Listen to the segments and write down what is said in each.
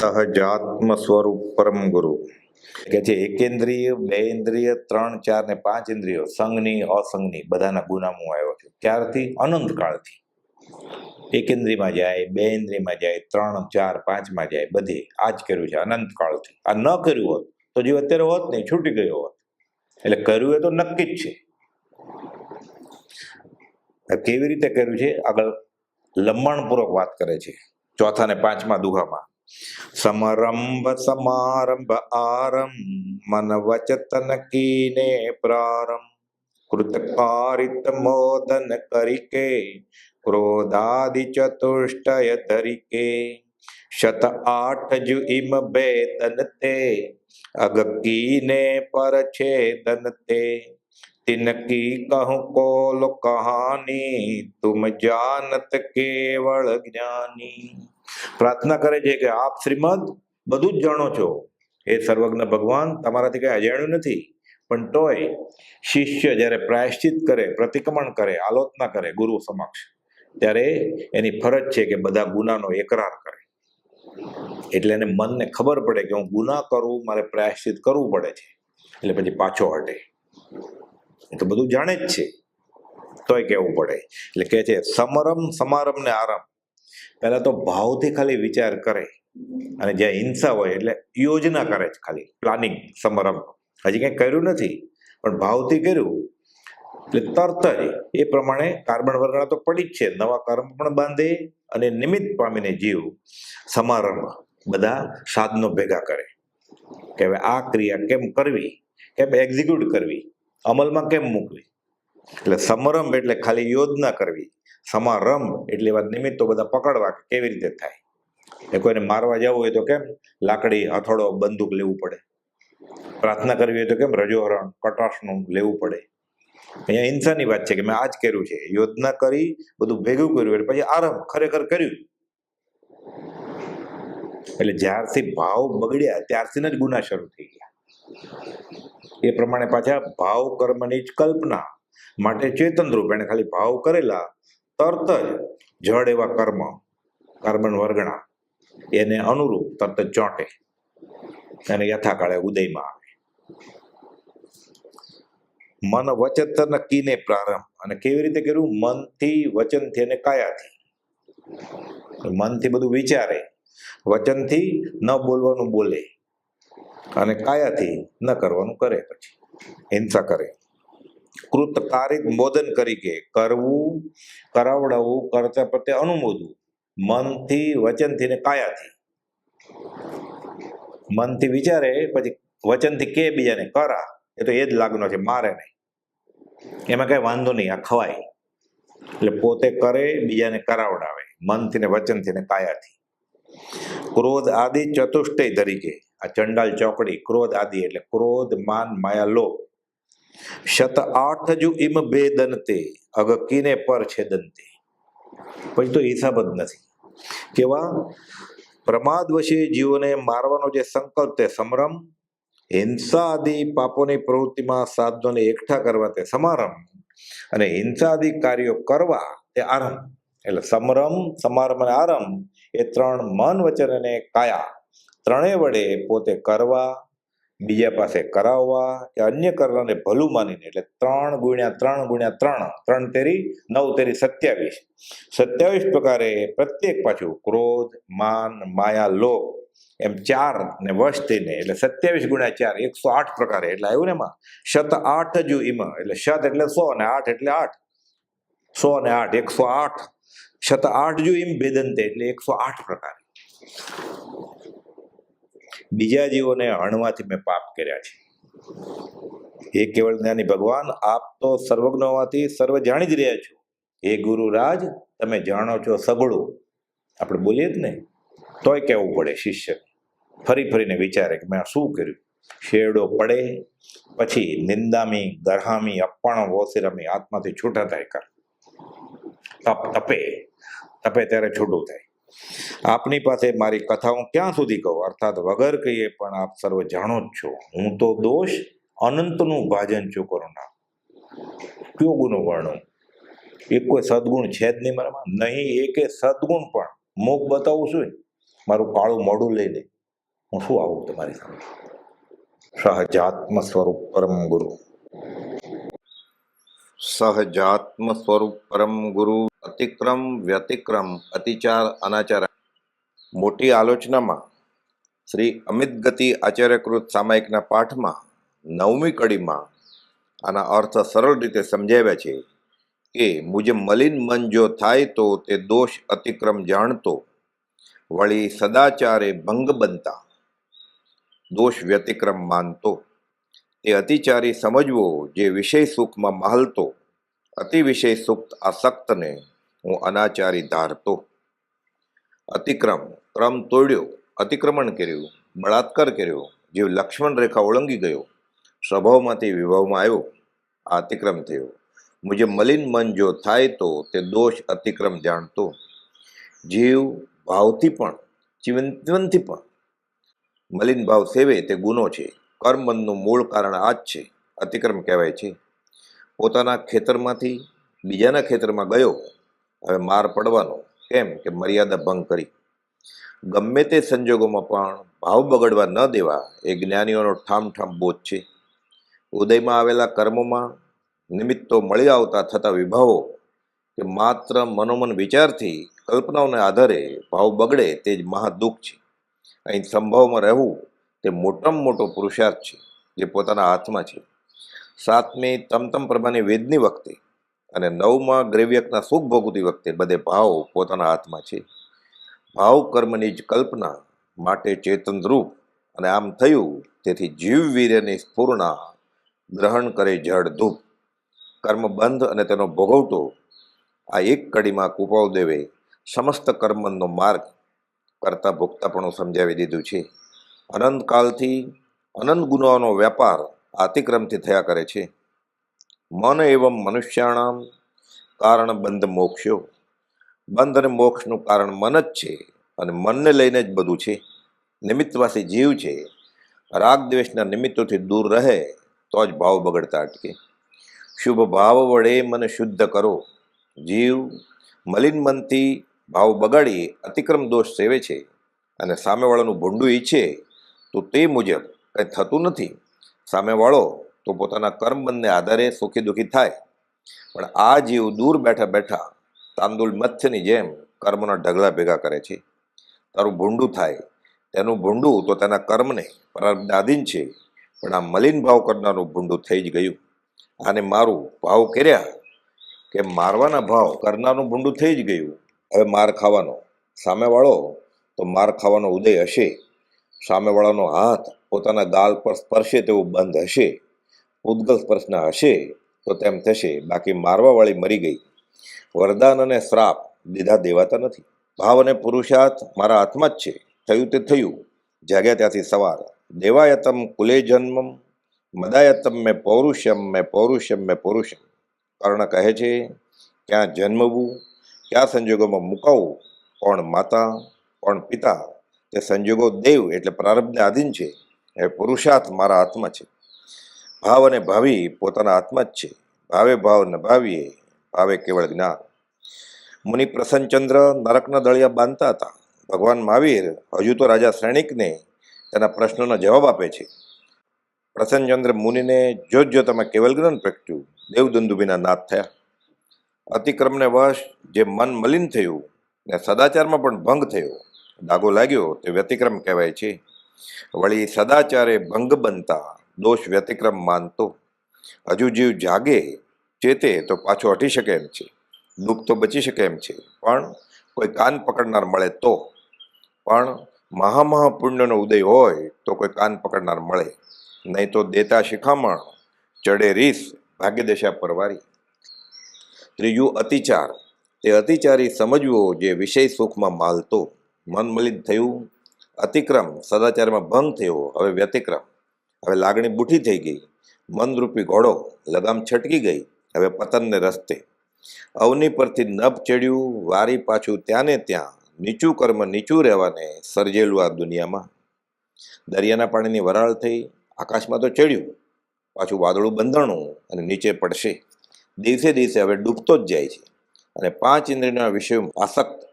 સહજાત્મ સ્વરૂપ પરમ ગુરુ કે જે એકેન્દ્રિય, બે ઇન્દ્રિય, ત્રણ, ચાર ને પાંચ ઇન્દ્રિયો, સંઘની, અસંઘની, બધાના ગુનામાં આવ્યો છું. ત્યારથી અનંત કાળથી. એકેન્દ્રિયમાં જાય, બે ઇન્દ્રિયમાં જાય, ત્રણ, ચાર, પાંચમાં જાય, બધે આ જ કર્યું છે, અનંત કાળથી. આ ન કર્યું હોત, તો જીવ અત્યારે હોત નહીં, છૂટી ગયો હોત. એટલે કર્યું એ તો નક્કી જ છે. કેવી રીતે કર્યું છે? આગળ લંબાણપૂર્વક વાત કરે છે. ચોથા ને પાંચમા દુહામાં. సమరంభ సమారంభ ఆరం మన వచతనకీనే ప్రారం కృతకారితమోదన కరికే ક્રોધાદિ ચતુષ્ટય તરીકે શત આઠ જુ ઇમ બે તનતે અગકીને પર છે તનતે તિનકી કહું કોલ કહાની તુમ જાનત કેવળ જ્ઞાની પ્રાર્થના કરે છે કે આપ શ્રીમદ બધું જ જાણો છો. એ સર્વજ્ઞ ભગવાન, તમારાથી કઈ અજાણ્યું નથી. પણ તોય શિષ્ય જ્યારે પ્રાયશ્ચિત કરે, પ્રતિક્રમણ કરે, આલોચના કરે ગુરુ સમક્ષ, ત્યારે એની ફરજ છે કે બધા ગુનાનો એકરાર કરે. એટલે એને મનને ખબર પડે કે હું ગુના કરું, મારે પ્રાયશ્ચિત કરવું પડે છે. એટલે પછી પાછો હટે. એ તો બધું જાણે જ છે. તોય કહેવું પડે. એટલે કે છે, સમરમ સમારમ ને આરમ પહેલા તો ભાવથી ખાલી વિચાર કરે. અને જ્યાં હિંસા હોય એટલે યોજના કરે છે ખાલી. પ્લાનિંગ સમારંભ. હજી કંઈ કર્યું નથી, પણ ભાવથી કર્યું. એટલે તરત જ એ પ્રમાણે કાર્બન વર્ગણા તો પડી જ છે. નવા કર્મ પણ બાંધે અને નિમિત્ત પામીને જીવ સમારંભ બધા સાધનો ભેગા કરે. કે હવે આ ક્રિયા કેમ કરવી? કેમ એક્ઝિક્યુટ કરવી? અમલમાં કેમ મૂકવી એટલે સમરંભ એટલે ખાલી યોજના કરવી. સમારંભ એટલે એવા નિમિત્તો બધા પકડવા કેવી રીતે થાય. એ કોઈને મારવા જવું હોય તો કેમ? લાકડી, હથોડો, બંદૂક લેવું પડે. પ્રાર્થના કરવી હોય તો કેમ? રજોહરણ કટાશનું લેવું પડે. અહીંયા હિંસાની વાત છે કે મેં આ જ કર્યું છે. યોજના કરી, બધું ભેગું કર્યું એટલે પછી આરંભ ખરેખર કર્યું. એટલે જ્યારથી ભાવ બગડ્યા, ત્યારથી જ ગુના શરૂ થઈ ગયા. એ પ્રમાણે પાછા ભાવ, કર્મની જ કલ્પના. માટે ચેતન રૂપ એને ખાલી ભાવ કરેલા, તરત જ જળ એવા કર્મ, કાર્બન વર્ગણા, એને અનુરૂપ તરત જ ચોંટે. અને યથાકાળે ઉદયમાં આવે. મન વચન કીને પ્રારંભ. અને કેવી રીતે કર્યું? મનથી વચનથી અને કાયાથી. મનથી બધું વિચારે, વચનથી ન બોલવાનું બોલે, અને કાયાથી ન કરવાનું કરે પછી. હિંસા કરે. કૃતકારિત મોદન કરી કે કરવું, કરાવડાવવું, કરતા પ્રત્યે અનુમોદવું. મનથી, વચનથી ને કાયાથી. મનથી વિચારે, પછી વચનથી કે બીજાને કરા, એ તો એ જ લાગનો છે, મારે નહીં. એમાં કઈ વાંધો નહીં, આ ખવાય. એટલે પોતે કરે, બીજાને કરાવડાવે, મનથી ને વચનથી ને કાયાથી. ક્રોધ આદિ ચતુષ્ટય તરીકે, આ ચંડાલ ચોકડી, ક્રોધ આદિ એટલે ક્રોધ, માન, માયા, લોભ. શત આઠ જુ ઇમ બેદનતે અગકીને પર છેદનતે પછી તો હિસાબ જ નથી કેવા પ્રમાદ વશે જીવોને મારવાનો જે સંકલ્પ તે સમરમ હિંસા આદિ પાપોની પ્રવૃત્તિમાં સાધનોને એકઠા કરવા તે સમારંભ અને હિંસા આદિ કાર્યો કરવા તે આરંભ એટલે સમરમ સમારંભ અને આરંભ એ ત્રણ મન વચન અને કાયા. ત્રણેય વડે પોતે કરવા બીજા પાસે કરાવવા કે અન્ય કરવાને ભલું માનીને, એટલે ત્રણ ગુણ્યા ત્રણ ગુણ્યા ત્રણ ત્રણ તેરી, નવ તેરી સત્યાવીસ. સત્યાવીસ પ્રકારે પ્રત્યેક પાછું ક્રોધ, માન, માયા, લોભ, એમ ચાર ને વશ થઈને, એટલે સત્યાવીસ ગુણ્યા ચાર એકસો આઠ પ્રકારે, એટલે આવ્યું ને એમાં? શત આઠ જુ ઈમાં એટલે શત એટલે સો અને આઠ એટલે આઠ. સો અને આઠ, એકસો આઠ. શત આઠ જુ ઈમ ભેદંતે, એટલે એકસો આઠ પ્રકારે. બીજા જીવોને હણવાથી મેં પાપ કર્યા છે. હે કેવળ જ્ઞાની ભગવાન, આપ તો સર્વજ્ઞ હોવાથી સર્વ જાણી જ રહ્યા છો. હે ગુરુરાજ તમે જાણો છો સગળું આપણે બોલીએ જ ને? તોય કહેવું પડે શિષ્ય. ફરી ફરીને વિચારે કે મેં શું કર્યું? શેરડો પડે, પછી નિંદામી, ગરહામી અપણ વોસિરમી આત્માથી છૂટા થાય કર. તપ તપે તપે ત્યારે છૂટું થાય. આપની પાસે મારી કથા હું ક્યાં સુધી કહું? અર્થાત વગર કહીએ પણ આપ સર્વ જાણો જ છો. હું તો દોષ અનંતનું ભાજન છું કરુણા કયો ગુનો વર્ણું? એક કોઈ સદગુણ છે જ નહીં મારામાં? નહીં, એકે સદગુણ પણ. મુખ બતાવું છું મારું કાળું મોડું લઈ લે. હું શું આવું તમારી સામે? સહજાત્મ સ્વરૂપ પરમ ગુરુ. સહજાત્મ સ્વરૂપ પરમ ગુરુ. અતિક્રમ, વ્યતિક્રમ, અતિચાર, અનાચાર. મોટી આલોચનામાં શ્રી અમિત ગતિ આચાર્યકૃત સામાયિકના પાઠમાં નવમી કડીમાં આના અર્થ સરળ રીતે સમજાવ્યા છે કે મુજે મલિન મન જો થાય તો તે દોષ અતિક્રમ જાણતો વળી સદાચારે ભંગ બનતા દોષ વ્યતિક્રમ માનતો. તે અતિચારી સમજવો જે વિષય સુખમાં મહલતો અતિ વિષય સુખ આસક્તને હું અનાચારી ધારતો. અતિક્રમ, ક્રમ તોડ્યો, અતિક્રમણ કર્યું, બળાત્કાર કર્યો, જીવ લક્ષ્મણ રેખા ઓળંગી ગયો, સ્વભાવમાંથી વિભાવમાં આવ્યો આ અતિક્રમ થયો. મુજબ મલિન મન જો થાય તો તે દોષ અતિક્રમ જાણતો. જીવ ભાવથી પણ ચિંતનથી પણ. મલિન ભાવ સેવે તે ગુનો છે. કર્મબંધનું મૂળ કારણ આ જ છે. અતિક્રમ કહેવાય છે. પોતાના ખેતરમાંથી બીજાના ખેતરમાં ગયો હવે માર પડવાનો. કેમ? કે મર્યાદા ભંગ કરી. ગમે તે સંજોગોમાં પણ ભાવ બગડવા ન દેવા એ જ્ઞાનીઓનો ઠામ ઠામ બોધ છે. ઉદયમાં આવેલા કર્મોમાં નિમિત્તો મળી આવતા થતા વિભાવો કે માત્ર મનોમન વિચારથી કલ્પનાઓને આધારે ભાવ બગડે તે જ મહાદુઃખ છે. અહીં સંભાવમાં રહેવું તે મોટામાં મોટો પુરુષાર્થ છે, જે પોતાના હાથમાં છે. સાતમી તમતમ પ્રમાણે વેદની વખતે અને નવમાં ગ્રેવ્યકના સુખ ભોગવતી વખતે બધે ભાવ પોતાના હાથમાં છે. ભાવ કર્મની જ કલ્પના માટે ચેતન રૂપ અને આમ થયું તેથી જીવ વીર્યની સ્ફૂર્ણા ગ્રહણ કરે જળ ધૂપ. કર્મ બંધ અને તેનો ભોગવતો આ એક કડીમાં કુપાવદેવે સમસ્ત કર્મનો માર્ગ કરતા ભોગતાપણું સમજાવી દીધું છે. અનંતકાલથી અનંત ગુનાઓનો વ્યાપાર અતિક્રમથી થયા કરે છે. મન એવમ મનુષ્યાણામ કારણ બંધ મોક્ષો. બંધ અને મોક્ષનું કારણ મન જ છે અને મનને લઈને જ બધું છે. નિમિત્તવાસી જીવ છે. રાગ દ્વેષના નિમિત્તોથી દૂર રહે તો જ ભાવ બગડતા અટકે. શુભ ભાવ વડે મને શુદ્ધ કરો. જીવ મલિન મનથી ભાવ બગાડી અતિક્રમ દોષ સેવે છે અને સામેવાળાનું ભૂંડું ઈચ્છે તો તે મુજબ કંઈ થતું નથી. સામેવાળો તો પોતાના કર્મબંધને આધારે સુખી દુઃખી થાય. પણ આ જીવ દૂર બેઠા બેઠા તાંદુલ મત્સ્યની જેમ કર્મના ઢગલા ભેગા કરે છે. તારું ભૂંડું થાય. તેનું ભૂંડું તો તેના કર્મને પ્રારબ્ધાધીન છે. પણ આ મલિન ભાવ કરનારું ભૂંડું થઈ જ ગયું. આને મારું ભાવ કર્યા કે મારવાના ભાવ કરનારનું ભૂંડું થઈ જ ગયું. હવે માર ખાવાનો સામેવાળો તો માર ખાવાનો ઉદય હશે. સામેવાળાનો હાથ પોતાના ગાલ પર સ્પર્શે તેવું બંધ હશે. ઉદ્ગલ પ્રશ્ન હશે, તો તેમ થશે. બાકી મારવાવાળી મરી ગઈ. વરદાન અને શ્રાપ દીધા દેવાતા નથી. ભાવ અને પુરુષાર્થ મારા હાથમાં જ છે. થયું તે થયું. જાગ્યા ત્યાંથી સવાર. દેવાયતમ કુલે જન્મમ, મદાયતમ મેં પૌરુષમ મેં પૌરુષમ મેં પૌરુષમ. કર્ણ કહે છે, ક્યાં જન્મવું, કયા સંજોગોમાં મુકાવવું કોણ માતા, કોણ પિતા? તે સંજોગો દેવ, એટલે પ્રારબ્ધને આધીન છે. એ પુરુષાર્થ મારા હાથમાં છે. ભાવ અને ભાવિ પોતાના હાથમાં જ છે. ભાવે ભાવ ન ભાવીએ, ભાવે કેવળ જ્ઞાન. મુનિ પ્રસન્નચંદ્ર નરકના દળિયા બાંધતા હતા. ભગવાન મહાવીર હજુ તો રાજા શ્રેણિકને તેના પ્રશ્નોના જવાબ આપે છે. પ્રસન્નચંદ્ર મુનિને જોત જોતામાં કેવલ જ્ઞાન પ્રગટ્યું. દેવદંદુભીના નાથ થયા. અતિક્રમને વશ જે મન મલિન થયું ને સદાચારમાં પણ ભંગ થયો, ડાગો લાગ્યો, તે વ્યતિક્રમ કહેવાય છે. વળી સદાચારે ભંગ બનતા દોષ વ્યતિક્રમ માનતો. હજુ જીવ જાગે ચેતે તો પાછો હટી શકે એમ છે. દુઃખ તો બચી શકે એમ છે. પણ કોઈ કાન પકડનાર મળે તો. પણ મહામહા પુણ્યનો ઉદય હોય તો કોઈ કાન પકડનાર મળે. નહીં તો દેતા શિખામણ, ચડે રીસ ભાગ્યદશા પરવારી. ત્રીજું અતિચાર. તે અતિચારી સમજવો જે વિષય સુખમાં માલતો. મન મલિન થયું. અતિક્રમ સદાચારમાં ભંગ થયો. હવે વ્યતિક્રમ. હવે લાગણી બુઠી થઈ ગઈ. મનરૂપી ઘોડો લગામ છટકી ગઈ. હવે પતનને રસ્તે. અવની પરથી નભ ચડ્યું, વારી પાછું ત્યાં ને ત્યાં. નીચું કર્મ નીચું રહેવાને સર્જેલું આ દુનિયામાં. દરિયાના પાણીની વરાળ થઈ, આકાશમાં તો ચડ્યું. પાછું વાદળું બંધાણું અને નીચે પડશે. દિવસે દિવસે હવે ડૂબતો જ જાય છે. અને પાંચ ઇન્દ્રિયના વિષયો આસક્ત,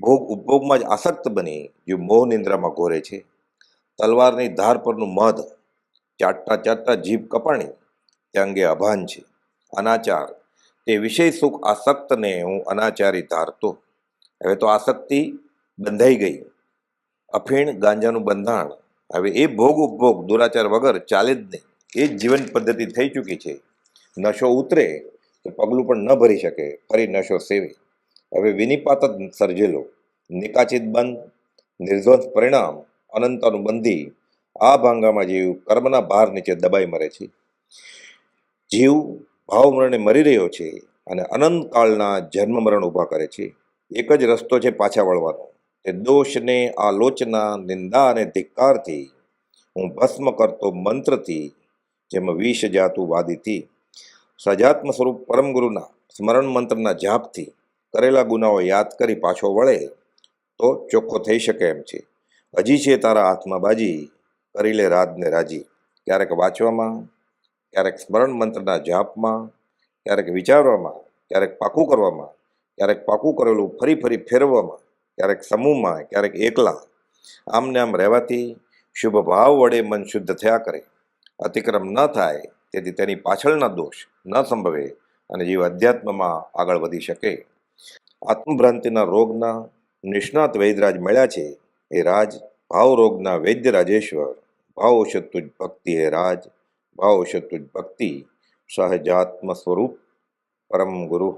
ભોગ ઉપભોગમાં જ આસક્ત બની, જે મોહ નિંદ્રામાં ઘોરે છે. તલવારની ધાર પરનું મધ ચાટતા ચાટતા જીભ કપાણી તે અંગે અભાન છે. અનાચાર, તે વિષય સુખ આસક્તને હું અનાચારી ધારતો. હવે તો આસક્તિ બંધાઈ ગઈ. અફીણ ગાંજાનું બંધાણ. હવે એ ભોગ ઉપભોગ દુરાચાર વગર ચાલે જ નહીં. એ જ જીવન પદ્ધતિ થઈ ચૂકી છે. નશો ઉતરે તો પગલું પણ ન ભરી શકે, ફરી નશો સેવે. હવે વિનિપાત જ સર્જેલો. નિકાચિત બંધ નિર્ધ્વંસ પરિણામ અનંત અનુબંધી આ ભાંગામાં જીવ કર્મના ભાર નીચે દબાઈ મરે છે. જીવ ભાવમરણે મરી રહ્યો છે અને અનંત કાળના જન્મ મરણ ઊભા કરે છે. એક જ રસ્તો છે પાછા વળવાનો. તે દોષને, આલોચના, નિંદા અને ધિક્કારથી હું ભસ્મ કરતો મંત્રથી, જેમ વિષ જાતું વાદીથી, સજાત્મ સ્વરૂપ પરમ ગુરુના સ્મરણ મંત્રના જાપથી કરેલા ગુનાઓ યાદ કરી પાછો વળે તો ચોખ્ખો થઈ શકે એમ છે. હજી છે તારા હાથમાં બાજી કરી લે રાતને રાજી. ક્યારેક વાંચવામાં, ક્યારેક સ્મરણ મંત્રના જાપમાં, ક્યારેક વિચારવામાં, ક્યારેક પાકું કરવામાં, ક્યારેક પાકું કરેલું ફરી ફરી ફેરવવામાં, ક્યારેક સમૂહમાં, ક્યારેક એકલા. આમને આમ રહેવાથી શુભ ભાવ વડે મન શુદ્ધ થયા કરે. અતિક્રમ ન થાય, તેથી તેની પાછળના દોષ ન સંભવે અને જીવ અધ્યાત્મમાં આગળ વધી શકે. આત્મભ્રાંતિના રોગના નિષ્ણાત વૈદરાજ મળ્યા છે. એ રાજ ભાવરોગના વૈદ્ય રાજેશ્વર ભાવ શત્રુજ ભક્તિ હે રાજ ભાવ શત્રુજ ભક્તિ સહજાત્મ સ્વરૂપ પરમ ગુરુ